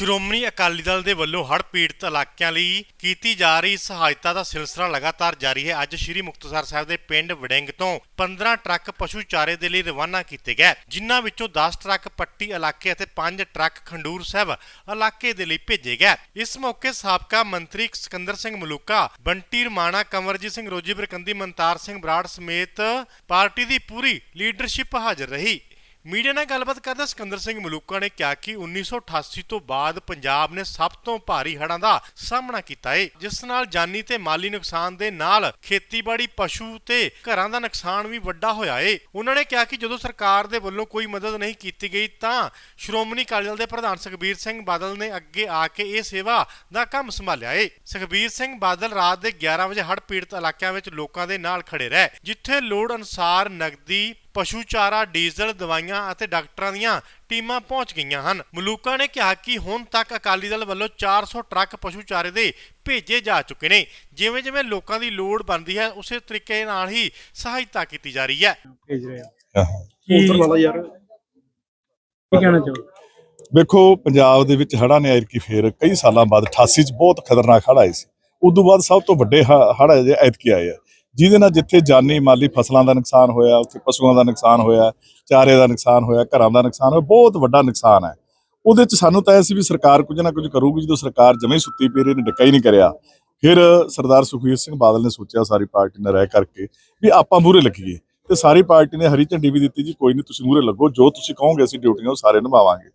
ਸ਼੍ਰੋਮਣੀ ਅਕਾਲੀ ਦਲ ਦੇ ਵੱਲੋਂ ਹੜ੍ਹ ਪੀੜਤ ਇਲਾਕਿਆਂ ਲਈ ਕੀਤੀ ਜਾ ਰਹੀ ਸਹਾਇਤਾ ਦਾ ਸਿਲਸਿਲਾ ਲਗਾਤਾਰ ਜਾਰੀ ਹੈ। ਅੱਜ ਸ਼੍ਰੀ ਮੁਕਤਸਰ ਸਾਹਿਬ ਦੇ ਪਿੰਡ ਵੜਿੰਗ ਤੋਂ 15 ਟਰੱਕ ਪਸ਼ੂ ਚਾਰੇ ਦੇ ਲਈ ਰਵਾਨਾ ਕੀਤੇ ਗਏ। ਜਿਨ੍ਹਾਂ ਵਿੱਚੋਂ 10 ਟਰੱਕ ਪੱਟੀ ਇਲਾਕੇ ਅਤੇ 5 ਟਰੱਕ ਖੰਡੂਰ ਸਾਹਿਬ ਇਲਾਕੇ ਦੇ ਲਈ ਭੇਜੇ ਗਏ। ਇਸ ਮੌਕੇ ਸਾਬਕਾ ਮੰਤਰੀ ਸਿਕੰਦਰ ਸਿੰਘ ਮਲੂਕਾ, ਬੰਟੀ ਰਮਾਣਾ ਕੰਵਰਜੀਤ ਸਿੰਘ ਰੋਜੀ, ਬਰਕੰਦੀ ਮਨਤਾਰ ਸਿੰਘ ਬਰਾੜ ਸਮੇਤ ਪਾਰਟੀ ਦੀ ਪੂਰੀ ਲੀਡਰਸ਼ਿਪ ਹਾਜ਼ਰ ਰਹੀ। ਮੀਡੀਆ ਨਾਲ ਗੱਲਬਾਤ ਕਰਦਾ ਸਿਕੰਦਰ ਸਿੰਘ ਮਲੂਕਾ ਨੇ ਕਿਹਾ ਕਿ 1988 ਤੋਂ ਬਾਅਦ ਪੰਜਾਬ ਨੇ ਸਭ ਤੋਂ ਭਾਰੀ ਹੜ੍ਹਾਂ ਦਾ ਸਾਹਮਣਾ ਕੀਤਾ ਹੈ ਜਿਸ ਨਾਲ ਜਾਨੀ ਤੇ ਮਾਲੀ ਨੁਕਸਾਨ ਦੇ ਨਾਲ ਖੇਤੀਬਾੜੀ, ਪਸ਼ੂ ਤੇ ਘਰਾਂ ਦਾ ਨੁਕਸਾਨ ਵੀ ਵੱਡਾ ਹੋਇਆ ਹੈ ਉਹਨਾਂ ਨੇ ਕਿਹਾ ਕਿ ਜਦੋਂ ਸਰਕਾਰ ਦੇ ਵੱਲੋਂ ਕੋਈ ਮਦਦ ਨਹੀਂ ਕੀਤੀ ਗਈ ਤਾਂ ਸ਼੍ਰੋਮਣੀ ਅਕਾਲੀ ਦਲ ਦੇ ਪ੍ਰਧਾਨ ਸੁਖਬੀਰ ਸਿੰਘ ਬਾਦਲ ਨੇ ਅੱਗੇ ਆ ਕੇ ਇਹ ਸੇਵਾ ਦਾ ਕੰਮ ਸੰਭਾਲਿਆ ਹੈ ਸੁਖਬੀਰ ਸਿੰਘ ਬਾਦਲ ਰਾਤ ਦੇ 11 ਵਜੇ ਹੜ੍ਹ ਪੀੜਤ ਇਲਾਕਿਆਂ ਵਿੱਚ ਲੋਕਾਂ ਦੇ ਨਾਲ ਖੜੇ ਰਹੇ, ਜਿੱਥੇ ਲੋੜ ਅਨੁਸਾਰ ਨਗਦੀ ਪਸ਼ੂ ਚਾਰਾ ਡੀਜ਼ਲ ਦਵਾਈਆਂ ਅਤੇ ਡਾਕਟਰਾਂ ਦੀਆਂ ਟੀਮਾਂ ਪਹੁੰਚ ਗਈਆਂ ਹਨ। ਮਲੂਕਾ ਨੇ ਕਿਹਾ ਕਿ ਹੁਣ ਤੱਕ ਅਕਾਲੀ ਦਲ ਵੱਲੋਂ 400 ਟਰੱਕ ਪਸ਼ੂ ਚਾਰੇ ਦੇ ਭੇਜੇ ਜਾ ਚੁੱਕੇ ਨੇ। ਜਿਵੇਂ ਜਿਵੇਂ ਲੋਕਾਂ ਦੀ ਲੋੜ ਬਣਦੀ ਹੈ ਉਸੇ ਤਰੀਕੇ ਨਾਲ ਹੀ ਸਹਾਇਤਾ ਕੀਤੀ ਜਾ ਰਹੀ ਹੈ। ਭੇਜ ਰਹੇ ਆ। ਹਾਂ। ਕੀ ਵਾਲਾ ਯਾਰ। ਕੀ ਕਹਿਣਾ ਚਾਹੋ ਵੇਖੋ ਪੰਜਾਬ ਦੇ ਵਿੱਚ ਹੜ੍ਹਾਂ ਨੇ ਐਤਕੀ ਫੇਰ ਕਈ ਸਾਲਾਂ ਬਾਅਦ 88 ਚ ਬਹੁਤ ਖਤਰਨਾਕ ਹੜ੍ਹ ਆਏ ਸੀ। ਉਦੋਂ ਬਾਅਦ ਸਭ ਤੋਂ ਵੱਡੇ ਹ- ਹੜ੍ਹ ਅਜੇ ਐਤਕੀ ਆਏ ਆ। ਜਿਹਦੇ ਨਾਲ ਜਿੱਥੇ ਜਾਨੀ ਮਾਲੀ ਫਸਲਾਂ ਦਾ ਨੁਕਸਾਨ ਹੋਇਆ, ਉੱਥੇ ਪਸ਼ੂਆਂ ਦਾ ਨੁਕਸਾਨ ਹੋਇਆ, ਚਾਰੇ ਦਾ ਨੁਕਸਾਨ ਹੋਇਆ, ਘਰਾਂ ਦਾ ਨੁਕਸਾਨ ਹੋਇਆ, ਬਹੁਤ ਵੱਡਾ ਨੁਕਸਾਨ ਹੈ। ਉਹਦੇ ਚ ਸਾਨੂੰ ਤਾਂ ਇਹ ਸੀ ਵੀ ਸਰਕਾਰ ਕੁਝ ਨਾ ਕੁਝ ਕਰੂਗੀ, ਜਦੋਂ ਸਰਕਾਰ ਜਮੇ ਸੁੱਤੀ ਪਈ ਰਹੀ ਨੇ ਡੱਕਾ ਹੀ ਨਹੀਂ ਕਰਿਆ। ਫਿਰ ਸਰਦਾਰ ਸੁਖਬੀਰ ਸਿੰਘ ਬਾਦਲ ਨੇ ਸੋਚਿਆ ਸਾਰੀ ਪਾਰਟੀ ਨੇ ਰਹਿ ਕਰਕੇ ਵੀ ਆਪਾਂ ਮੂਹਰੇ ਲੱਗੀਏ। ਤੇ ਸਾਰੀ ਪਾਰਟੀ ਨੇ ਹਰੀ ਝੰਡੀ ਵੀ ਦਿੱਤੀ ਜੀ, ਕੋਈ ਨਹੀਂ ਤੁਸੀਂ ਮੂਹਰੇ ਲੱਗੋ, ਜੋ ਤੁਸੀਂ ਕਹੋਗੇ ਅਸੀਂ ਡਿਊਟੀਆਂ ਉਹ ਸਾਰੇ ਨਿਭਾਵਾਂਗੇ।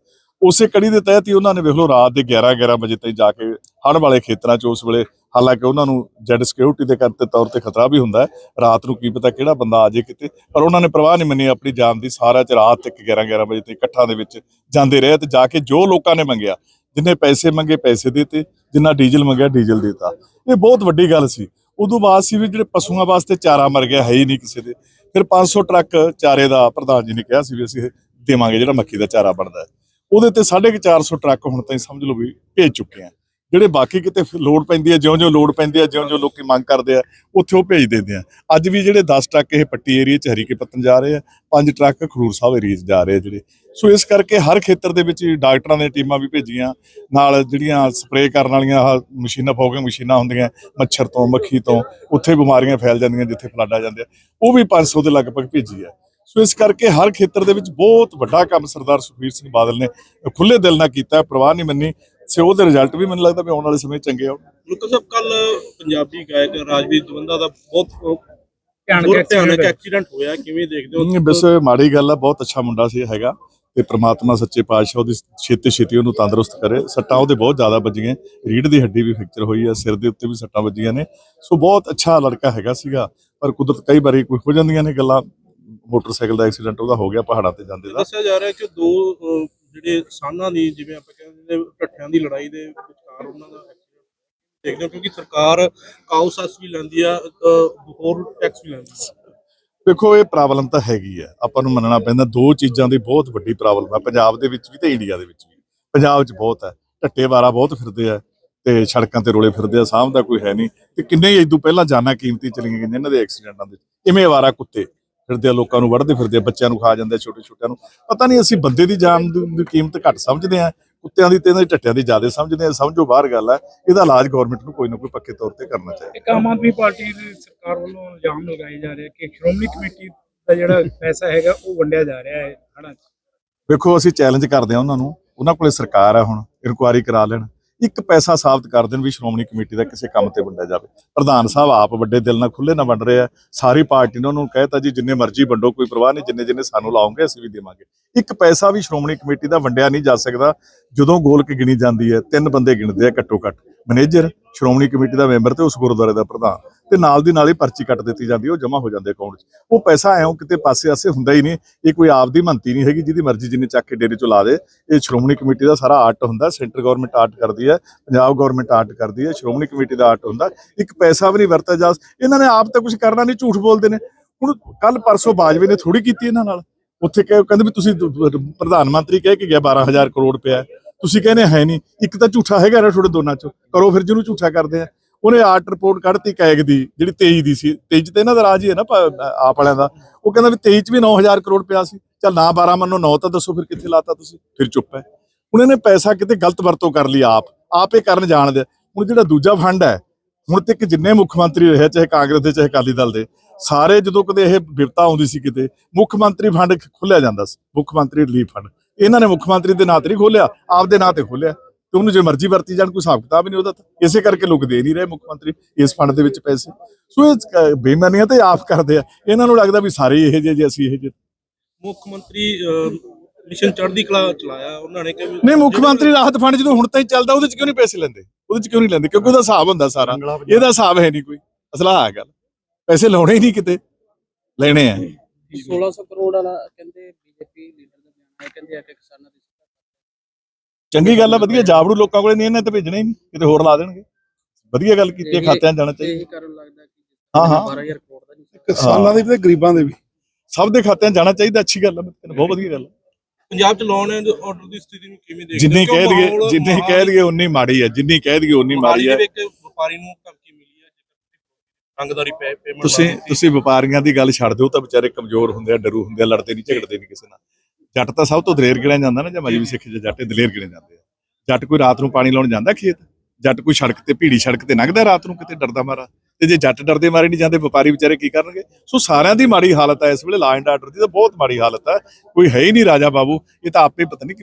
ਉਸੇ ਕੜੀ ਦੇ ਤਹਿਤ ਹੀ ਉਹਨਾਂ ਨੇ ਵੇਖ ਲਓ ਰਾਤ ਦੇ 11 11 ਵਜੇ ਤਾਈਂ ਜਾ ਕੇ ਹੜ੍ਹ ਵਾਲੇ ਖੇਤਰਾਂ 'ਚ ਉਸ ਵੇਲੇ ਹਾਲਾਂਕਿ ਉਹਨਾਂ ਨੂੰ ਜੈਡ ਸਿਕਿਉਰਿਟੀ ਦੇ ਕਰਤੇ ਤੌਰ ਤੇ ਖਤਰਾ ਵੀ ਹੁੰਦਾ ਰਾਤ ਨੂੰ ਕੀ ਪਤਾ ਕਿਹੜਾ ਬੰਦਾ ਆ ਜੇ ਕਿਤੇ, ਪਰ ਉਹਨਾਂ ਨੇ ਪਰਵਾਹ ਨਹੀਂ ਮੰਨੀ ਆਪਣੀ ਜਾਨ ਦੀ। ਸਾਰਾ ਚ ਰਾਤ ਤੱਕ 11 11 ਵਜੇ ਤੇ ਇਕੱਠਾਂ ਦੇ ਵਿੱਚ ਜਾਂਦੇ ਰਹੇ ਤੇ ਜਾ ਕੇ ਜੋ ਲੋਕਾਂ ਨੇ ਮੰਗਿਆ, ਜਿੰਨੇ ਪੈਸੇ ਮੰਗੇ ਪੈਸੇ ਦਿੱਤੇ, ਜਿੰਨਾ ਡੀਜ਼ਲ ਮੰਗਿਆ, ਡੀਜ਼ਲ ਦਿੱਤਾ। ਇਹ ਬਹੁਤ ਵੱਡੀ ਗੱਲ ਸੀ। ਉਦੋਂ ਬਾਅਦ ਸੀ ਵੀ ਜਿਹੜੇ ਪਸ਼ੂਆਂ ਵਾਸਤੇ ਚਾਰਾ ਮਰ ਗਿਆ, ਹੈ ਹੀ ਨਹੀਂ ਕਿਸੇ ਦੇ। ਫਿਰ 500 ਟਰੱਕ ਚਾਰੇ ਦਾ ਪ੍ਰਧਾਨ ਜੀ ਨੇ ਕਿਹਾ ਸੀ ਵੀ ਅਸੀਂ ਦੇਵਾਂਗੇ ਜਿਹੜਾ ਮੱਕੀ ਦਾ ਚਾਰਾ ਬਣਦਾ ਹੈ। ਉਹਦੇ ਤੇ 450 ਟਰੱਕ ਹੁਣ ਤਾਈਂ ਸਮਝ ਲਓ ਵੀ ਭੇਜ ਚੁੱਕੇ ਆ। ਜਿਹੜੇ ਬਾਕੀ ਕਿਤੇ ਫਿਰ ਲੋਡ ਪੈਂਦੀ ਹੈ ਜਿਉਂ-ਜਿਉਂ ਲੋਡ ਪੈਂਦੀ ਹੈ ਜਿਉਂ-ਜਿਉਂ ਲੋਕੀ ਮੰਗ ਕਰਦੇ ਆ, ਉੱਥੇ ਉਹ ਭੇਜ ਦਿੰਦੇ ਆ। ਅੱਜ ਵੀ ਜਿਹੜੇ 10 ਟਰੱਕ ਇਹ ਪੱਟੀ ਏਰੀਆ 'ਚ ਹਰੀਕੇ ਪੱਤਨ ਜਾ ਰਹੇ ਆ, ਪੰਜ ਟਰੱਕ ਖਰੂਰ ਸਾਹਿਬ ਏਰੀਆ 'ਚ ਜਾ ਰਹੇ ਆ ਜਿਹੜੇ। ਸੋ ਇਸ ਕਰਕੇ ਹਰ ਖੇਤਰ ਦੇ ਵਿੱਚ ਡਾਕਟਰਾਂ ਦੀਆਂ ਟੀਮਾਂ ਵੀ ਭੇਜੀਆਂ, ਨਾਲ ਜਿਹੜੀਆਂ ਸਪਰੇਅ ਕਰਨ ਵਾਲੀਆਂ ਆਹ ਮਸ਼ੀਨਾਂ ਫੋਗਿੰਗ ਮਸ਼ੀਨਾਂ ਹੁੰਦੀਆਂ, ਮੱਛਰ ਤੋਂ, ਮੱਖੀ ਤੋਂ, ਉੱਥੇ ਬਿਮਾਰੀਆਂ ਫੈਲ ਜਾਂਦੀਆਂ ਜਿੱਥੇ ਫਲੱਡ ਆ ਜਾਂਦੇ ਆ। ਉਹ ਵੀ 500 ਦੇ ਲਗਭਗ ਭੇਜੀ ਹੈ ਸੋ ਇਸ ਕਰਕੇ ਹਰ ਖੇਤਰ ਦੇ ਵਿੱਚ ਬਹੁਤ ਵੱਡਾ ਕੰਮ ਸਰਦਾਰ ਸੁਖਬੀਰ ਸਿੰਘ ਬਾਦਲ ਨੇ ਖੁੱਲੇ ਦਿਲ ਨਾਲ ਕੀਤਾ ਹੈ, ਪ੍ਰਵਾਹ ਨਹੀਂ ਮੰਨੀ। ਸੇ ਉਹਦੇ ਰਿਜ਼ਲਟ ਵੀ ਮੈਨੂੰ ਲੱਗਦਾ ਵੀ ਆਉਣ ਵਾਲੇ ਸਮੇਂ ਚੰਗੇ ਆਉਣ। ਮੁਲਕ ਸਾਹਿਬ ਕੱਲ ਪੰਜਾਬੀ ਗਾਇਕ ਰਾਜਵੀਰ ਜਵੰਦਾ ਦਾ ਬਹੁਤ ਭਿਆਨਕ ਕੇ ਐਕਸੀਡੈਂਟ ਹੋਇਆ। ਕਿਵੇਂ ਦੇਖਦੇ ਹੋ? ਬਸ ਮਾੜੀ ਗੱਲ ਆ ਬਹੁਤ ਅੱਛਾ ਮੁੰਡਾ ਸੀ ਹੈਗਾ ਤੇ ਪ੍ਰਮਾਤਮਾ ਸੱਚੇ ਪਾਤਸ਼ਾਹ ਉਹਦੀ ਛੇਤੀ ਛੇਤੀ ਉਹਨੂੰ ਤੰਦਰੁਸਤ ਕਰੇ। ਸੱਟਾਂ ਉਹਦੇ ਬਹੁਤ ਜ਼ਿਆਦਾ ਵੱਜੀਆਂ ਰੀੜ ਦੀ ਹੱਡੀ ਵੀ ਫ੍ਰੈਕਚਰ ਹੋਈ ਹੈ ਸਿਰ ਦੇ ਉੱਤੇ ਵੀ ਸੱਟਾਂ ਵੱਜੀਆਂ ਨੇ। ਸੋ ਬਹੁਤ ਅੱਛਾ ਲੜਕਾ ਹੈਗਾ ਸੀਗਾ ਪਰ ਕੁਦਰਤ ਕਈ ਵਾਰੀ ਕੋਈ ਹੋ ਜਾਂਦੀਆਂ ਨੇ ਗੱਲਾਂ। ਮੋਟਰਸਾਈਕਲ ਦਾ ਐਕਸੀਡੈਂਟ ਉਹਦਾ ਹੋ ਗਿਆ ਪਹਾੜਾਂ ਤੇ ਜਾਂਦੇ ਦਾ। ਦੱਸਿਆ ਜਾ ਰਿਹਾ ਕਿ ਦੋ ਜਿਹੜੇ ਸਾਨਾਂ ਦੀ ਜਿਵੇਂ ਆਪਾਂ ਕਹਿੰਦੇ ਨੇ ਢੱਠਿਆਂ ਦੀ ਲੜਾਈ ਦੇ ਵਿਚਕਾਰ ਉਹਨਾਂ ਦਾ ਦੇਖਦੇ ਹੋ ਕਿਉਂਕਿ ਸਰਕਾਰ ਕਾਉਸਸ ਵੀ ਲੈਂਦੀ ਆ ਹੋਰ ਟੈਕਸ ਵੀ ਲੈਂਦੀ ਆ। ਦੇਖੋ ਇਹ ਪ੍ਰੋਬਲਮ ਤਾਂ ਹੈਗੀ ਆ। ਆਪਾਂ ਨੂੰ ਮੰਨਣਾ ਪੈਂਦਾ ਦੋ ਚੀਜ਼ਾਂ ਦੀ ਬਹੁਤ ਵੱਡੀ ਪ੍ਰੋਬਲਮ ਹੈ ਪੰਜਾਬ ਦੇ ਵਿੱਚ ਵੀ ਤੇ ਇੰਡੀਆ ਦੇ ਵਿੱਚ ਵੀ। ਪੰਜਾਬ 'ਚ ਬਹੁਤ ਹੈ ਢੱਟੇ ਵਾਰਾ ਬਹੁਤ ਫਿਰਦੇ ਆ ਤੇ ਸੜਕਾਂ ਤੇ ਰੋਲੇ ਫਿਰਦੇ ਆ ਦਾ ਕੋਈ ਹੈ ਨਹੀਂ। ਤੇ ਕਿੰਨੇ ਹੀ ਇਦੋਂ ਪਹਿਲਾਂ ਜਾਨਾਂ ਕੀਮਤੀ ਚਲੀਆਂ ਗਈਆਂ ਇਹਨਾਂ ਦੇ ਐਕਸੀਡੈਂਟਾਂ ਦੇ ਇਵੇਂ ਵਾਰਾ ਕੁੱਤੇ। ਫਿਰਦੇ ਆ ਲੋਕਾਂ ਨੂੰ ਵੜਦੇ ਫਿਰਦੇ ਆ ਬੱਚਿਆਂ ਨੂੰ ਖਾ ਜਾਂਦੇ ਆ ਛੋਟੇ ਛੋਟਿਆਂ ਨੂੰ। ਪਤਾ ਨਹੀਂ ਅਸੀਂ ਬੰਦੇ ਦੀ ਜਾਨ ਦੀ ਕੀਮਤ ਘੱਟ ਸਮਝਦੇ ਆ ਕੁੱਤਿਆਂ ਦੀ ਤੇ ਇਹਨਾਂ ਦੀ ਢੱਟਿਆਂ ਦੀ ਜ਼ਿਆਦਾ ਸਮਝਦੇ ਆ ਸਮਝੋ ਬਾਹਰ ਗੱਲ ਹੈ ਇਹਦਾ ਇਲਾਜ ਗਵਰਨਮੈਂਟ ਨੂੰ ਕੋਈ ਨਾ ਕੋਈ ਪੱਕੇ ਤੌਰ ਤੇ ਕਰਨਾ ਚਾਹੀਦਾ। ਇੱਕ ਆਮ ਆਦਮੀ ਪਾਰਟੀ ਦੀ ਸਰਕਾਰ ਵੱਲੋਂ ਇਲਜ਼ਾਮ ਲਗਾਏ ਜਾ ਰਹੇ ਕਿ ਸ਼੍ਰੋਮਣੀ ਕਮੇਟੀ ਦਾ ਜਿਹੜਾ ਪੈਸਾ ਹੈਗਾ ਉਹ ਵੰਡਿਆ ਜਾ ਰਿਹਾ ਹੈ 'ਚ। ਵੇਖੋ ਅਸੀਂ ਚੈਲੰਜ ਕਰਦੇ ਆ ਉਹਨਾਂ ਨੂੰ ਉਹਨਾਂ ਕੋਲੇ ਸਰਕਾਰ ਹੈ ਹੁਣ ਇਨਕੁਆਇਰੀ ਕਰਾ ਲੈਣ। ਇੱਕ ਪੈਸਾ ਸਾਬਤ ਕਰ ਦੇਣ ਵੀ ਸ਼੍ਰੋਮਣੀ ਕਮੇਟੀ ਦਾ ਕਿਸੇ ਕੰਮ ਤੇ ਵੰਡਿਆ ਜਾਵੇ। ਪ੍ਰਧਾਨ ਸਾਹਿਬ ਆਪ ਵੱਡੇ ਦਿਲ ਨਾਲ ਖੁੱਲੇ ਨਾਲ ਵੰਡ ਰਹੇ ਆ। ਸਾਰੀ ਪਾਰਟੀ ਨੇ ਉਹਨੂੰ ਕਹਿਤਾ ਜੀ, ਜਿੰਨੇ ਮਰਜ਼ੀ ਵੰਡੋ, ਕੋਈ ਪਰਵਾਹ ਨਹੀਂ, ਜਿੰਨੇ ਜਿੰਨੇ ਸਾਨੂੰ ਲਾਉਂਗੇ ਅਸੀਂ ਵੀ ਦੇਵਾਂਗੇ। ਇੱਕ ਪੈਸਾ ਵੀ ਸ਼੍ਰੋਮਣੀ ਕਮੇਟੀ ਦਾ ਵੰਡਿਆ ਨਹੀਂ ਜਾ ਸਕਦਾ। ਜਦੋਂ ਗੋਲ ਕੇ ਗਿਣੀ ਜਾਂਦੀ ਹੈ, ਤਿੰਨ ਬੰਦੇ ਗਿਣਦੇ ਆ ਘੱਟੋ ਘੱਟ। ਮੈਨੇਜਰ, ਸ਼੍ਰੋਮਣੀ ਕਮੇਟੀ ਦਾ ਮੈਂਬਰ ਤੇ ਉਸ ਗੁਰਦੁਆਰੇ ਦਾ ਪ੍ਰਧਾਨ ਤੇ ਨਾਲ ਦੀ ਨਾਲ ਹੀ ਪਰਚੀ ਕੱਟ ਦਿੱਤੀ ਜਾਂਦੀ, ਉਹ ਜਮ੍ਹਾਂ ਹੋ ਜਾਂਦੇ ਅਕਾਊਂਟ 'ਚ। ਉਹ ਪੈਸਾ ਐਂ ਕਿਤੇ ਪਾਸੇ ਆਸੇ ਹੁੰਦਾ ਹੀ ਨਹੀਂ, ਇਹ ਕੋਈ ਆਪਦੀ ਮੰਤੀ ਨਹੀਂ ਹੈਗੀ, ਜਿਹਦੀ ਮਰਜ਼ੀ ਜਿੰਨੇ ਚੱਕ ਕੇ ਡੇਰੇ 'ਚੋਂ ਲਾ ਦੇ। ਇਹ ਸ਼੍ਰੋਮਣੀ ਕਮੇਟੀ ਦਾ ਸਾਰਾ ਆਰਟ ਹੁੰਦਾ, ਸੈਂਟਰ ਗਵਰਨਮੈਂਟ ਆਰਟ ਕਰਦੀ ਹੈ, ਪੰਜਾਬ ਗਵਰਨਮੈਂਟ ਆਰਟ ਕਰਦੀ ਹੈ, ਸ਼੍ਰੋਮਣੀ ਕਮੇਟੀ ਦਾ ਆਰਟ ਹੁੰਦਾ। ਇੱਕ ਪੈਸਾ ਵੀ ਨਹੀਂ ਵਰਤਿਆ ਜਾ ਇਹਨਾਂ ਨੇ ਆਪ ਤਾਂ ਕੁਝ ਕਰਨਾ ਨਹੀਂ, ਝੂਠ ਬੋਲਦੇ ਨੇ। ਹੁਣ ਕੱਲ ਪਰਸੋਂ ਬਾਜਵੇ ਨੇ ਥੋੜੀ ਕੀਤੀ ਇਹਨਾਂ ਨਾਲ। ਉੱਥੇ ਕਹੇ ਕਹਿੰਦੇ ਵੀ ਤੁਸੀਂ ਪ੍ਰਧਾਨ ਮੰਤਰੀ ਕਹਿ ਕੇ ਗਿਆ 12000 ਕਰੋੜ ਰੁਪਇਆ। ਤੁਸੀਂ ਕਹਿੰਦੇ ਹੈ ਨਹੀਂ, ਇੱਕ ਤਾਂ ਝੂਠਾ ਹੈਗਾ ਨਾ ਤੁਹਾਡੇ ਦੋਨਾਂ ਚੋਂ। ਕਰੋ ਫਿਰ ਜਿਹਨੂੰ ਝੂਠਾ ਕਰਦੇ ਆ। ਉਹਨੇ ਆਰਟ ਰਿਪੋਰਟ ਕੱਢਤੀ ਕੈਗ ਦੀ, ਜਿਹੜੀ 23 ਦੀ ਸੀ। 23 ਚ ਤੇ ਇਹਨਾਂ ਦਾ ਰਾਜ ਹੀ ਹੈ ਨਾ ਆਪ ਵਾਲਿਆਂ ਦਾ। ਉਹ ਕਹਿੰਦਾ ਵੀ 23 ਚ ਵੀ 9000 ਕਰੋੜ ਪਿਆ ਸੀ। ਚੱਲ ਨਾ 12 ਮੰਨੋ 9 ਤਾਂ ਦੱਸੋ ਫਿਰ ਕਿੱਥੇ ਲਾਤਾ ਤੁਸੀਂ? ਫਿਰ ਚੁੱਪ ਹੈ। ਉਹਨਾਂ ਨੇ ਪੈਸਾ ਕਿਤੇ ਗਲਤ ਵਰਤੋਂ ਕਰ ਲਈ ਆਪ। ਆਪੇ ਕਰਨ ਜਾਣਦੇ ਆ। ਹੁਣ ਜਿਹੜਾ ਦੂਜਾ ਫੰਡ ਹੈ, ਹੁਣ ਤੱਕ ਜਿੰਨੇ ਮੁੱਖ ਮੰਤਰੀ ਰਹੇ ਚਾਹੇ ਕਾਂਗਰਸ ਦੇ, ਚਾਹੇ ਅਕਾਲੀ ਦਲ ਦੇ, ਸਾਰੇ ਜਦੋਂ ਕਦੇ ਇਹ ਵਿਪਤਾ ਆਉਂਦੀ ਸੀ ਕਿਤੇ, ਮੁੱਖ ਮੰਤਰੀ ਫੰਡ ਖੁੱਲਿਆ ਜਾਂਦਾ ਸੀ। ਮੁੱਖ ਮੰਤਰੀ ਰਿਲੀਫ ਫੰਡ। ਇਹਨਾਂ ਨੇ ਮੁੱਖ ਮੰਤਰੀ ਦੇ ਨਾਂ ਤੇ ਨਹੀਂ ਖੋਲਿਆ ਆਪਦੇ ਨਾਂ ਤੇ ਖੋਲਿਆ ਤੇ ਉਹਨੂੰ ਜੇ ਮਰਜ਼ੀ ਵਰਤੀ ਜਾਣ ਕੋਈ ਹਿਸਾਬ ਕਿਤਾਬ ਹੀ ਨਹੀਂ ਉਹਦਾ ਤਾਂ। ਇਸੇ ਕਰਕੇ ਲੋਕ ਦੇ ਨਹੀਂ ਰਹੇ ਮੁੱਖ ਮੰਤਰੀ ਇਸ ਫੰਡ ਦੇ ਵਿੱਚ ਪੈਸੇ। ਸੋ ਇਹ ਬੇਈਮਾਨੀਆਂ ਤੇ ਆਪ ਕਰਦੇ ਆ। ਇਹਨਾਂ ਨੂੰ ਲੱਗਦਾ ਵੀ ਸਾਰੇ ਇਹੋ ਜਿਹੇ ਜੇ ਅਸੀਂ ਇਹੋ ਜਿਹੇ। ਮੁੱਖ ਮੰਤਰੀ ਮਿਸ਼ਨ ਚੜ੍ਹਦੀ ਕਲਾ ਚਲਾਇਆ ਉਹਨਾਂ ਨੇ ਕਿ ਨਹੀਂ ਮੁੱਖ ਮੰਤਰੀ ਰਾਹਤ ਫੰਡ ਜਦੋਂ ਹੁਣ ਤਾਈਂ ਚੱਲਦਾ ਉਹਦੇ ਚ ਕਿਉਂ ਨਹੀਂ ਪੈਸੇ ਲੈਂਦੇ? ਉਹਦੇ ਚ ਕਿਉਂ ਨਹੀਂ ਲੈਂਦੇ? ਕਿਉਂਕਿ ਉਹਦਾ ਹਿਸਾਬ ਹੁੰਦਾ ਸਾਰਾ। ਇਹਦਾ ਹਿਸਾਬ ਹੈ ਨਹੀਂ ਕੋਈ। ਅਸਲਾ ਹੈ ਗੱਲ। ਪੈਸੇ ਲਾਉਣੇ ਹੀ ਨਹੀਂ ਕਿਤੇ। ਲੈਣੇ ਆ। 1600 ਕਰੋੜ ਵਾਲਾ ਕਹਿੰਦੇ ਬੀਜੇਪੀ ਲੀਡਰ ਦਾ ਬਿਆਨ ਹੈ ਕਹਿੰਦੇ ਆ ਕਿ ਕਿਸਾਨਾਂ ਦੀ ਚੰਗੀ ਗੱਲ ਆ ਵਧੀਆ ਜਾਬੜੂ ਲੋਕਾਂ ਕੋਲੇ ਨਹੀਂ ਇਹਨਾਂ ਤੇ ਭੇਜਣਾ ਹੀ ਨਹੀਂ ਕਿਤੇ ਹੋਰ ਲਾ ਦੇਣਗੇ। ਵਧੀਆ ਗੱਲ ਕੀਤੀ ਹੈ, ਖਾਤਿਆਂ 'ਚ ਜਾਣਾ ਚਾਹੀਦਾ। ਇਹੀ ਕਾਰਨ ਲੱਗਦਾ ਕਿ ਹਾਂ, ਹਾਂ। 12000 ਕਰੋੜ ਦਾ ਨਹੀਂ ਕਿਸਾਨਾਂ ਦੀ ਵੀ ਤੇ ਗਰੀਬਾਂ ਦੇ ਵੀ। ਸਭ ਦੇ ਖਾਤਿਆਂ 'ਚ ਜਾਣਾ ਚਾਹੀਦਾ ਅੱਛੀ ਗੱਲ ਆ ਬਹੁਤ ਵਧੀਆ ਗੱਲ ਆ। ਪੰਜਾਬ ਚ ਲਾਉਣ ਐਂਡ ਆਰਡਰ ਦੀ ਸਥਿਤੀ ਨੂੰ ਕਿਵੇਂ ਦੇਖਦੇ ਜਿੰਨੀ? ਕਹਿ ਦਈਏ ਜਿੰਨੀ ਕਹਿ ਦਈਏ ਉਨੀ ਮਾੜੀ ਹੈ ਜਿੰਨੀ ਕਹਿ ਦਈਏ ਉਨੀ ਮਾੜੀ ਹੈ ਵਪਾਰੀ ਨੂੰ ਧਮਕੀ ਮਿਲੀ ਹੈ ਰੰਗਦਾਰੀ ਪੇਮੈਂਟ ਤੁਸੀਂ ਤੁਸੀਂ ਵਪਾਰੀਆਂ ਦੀ ਗੱਲ ਛੱਡ ਦਿਓ ਤਾਂ ਵਿਚਾਰੇ ਕਮਜ਼ੋਰ ਹੁੰਦੇ ਆ ਡਰੂ ਹੁੰਦੇ ਆ ਲੜਦੇ ਨਹੀਂ ਝਗੜਦੇ ਨਹੀਂ ਕਿਸੇ ਨਾਲ। ਜੱਟ ਤਾਂ ਸਭ ਤੋਂ ਦਲੇਰ ਗਿਣਿਆ ਜਾਂਦਾ ਨਾ, ਜਾਂ ਮਜਬੀ ਸਿੱਖ ਜਾਂ ਜੱਟ ਦਲੇਰ ਗਿਣੇ ਜਾਂਦੇ ਆ। ਜੱਟ ਕੋਈ ਰਾਤ ਨੂੰ ਪਾਣੀ ਲਾਉਣ ਜਾਂਦਾ ਖੇਤ? ਜੱਟ ਕੋਈ ਸੜਕ ਤੇ, ਭੀੜੀ ਸੜਕ ਤੇ ਲੰਘਦਾ ਰਾਤ ਨੂੰ ਕਿਤੇ ਡਰਦਾ ਮਾਰਾ? ਤੇ ਜੇ ਜੱਟ ਡਰਦੇ ਮਾਰੇ ਨਹੀਂ ਜਾਂਦੇ, ਵਪਾਰੀ ਵਿਚਾਰੇ ਕੀ ਕਰਨਗੇ? ਸੋ ਸਾਰਿਆਂ ਦੀ ਮਾੜੀ ਹਾਲਤ ਹੈ ਇਸ ਵੇਲੇ ਲਾ ਐਂਡ ਆਰਡਰ ਦੀ ਤਾਂ ਬਹੁਤ ਮਾੜੀ ਹਾਲਤ ਹੈ ਕੋਈ ਹੈ ਹੀ ਨਹੀਂ ਰਾਜਾ ਬਾਬੂ, ਇਹ ਤਾਂ ਆਪੇ ਪਤਾ ਨਹੀਂ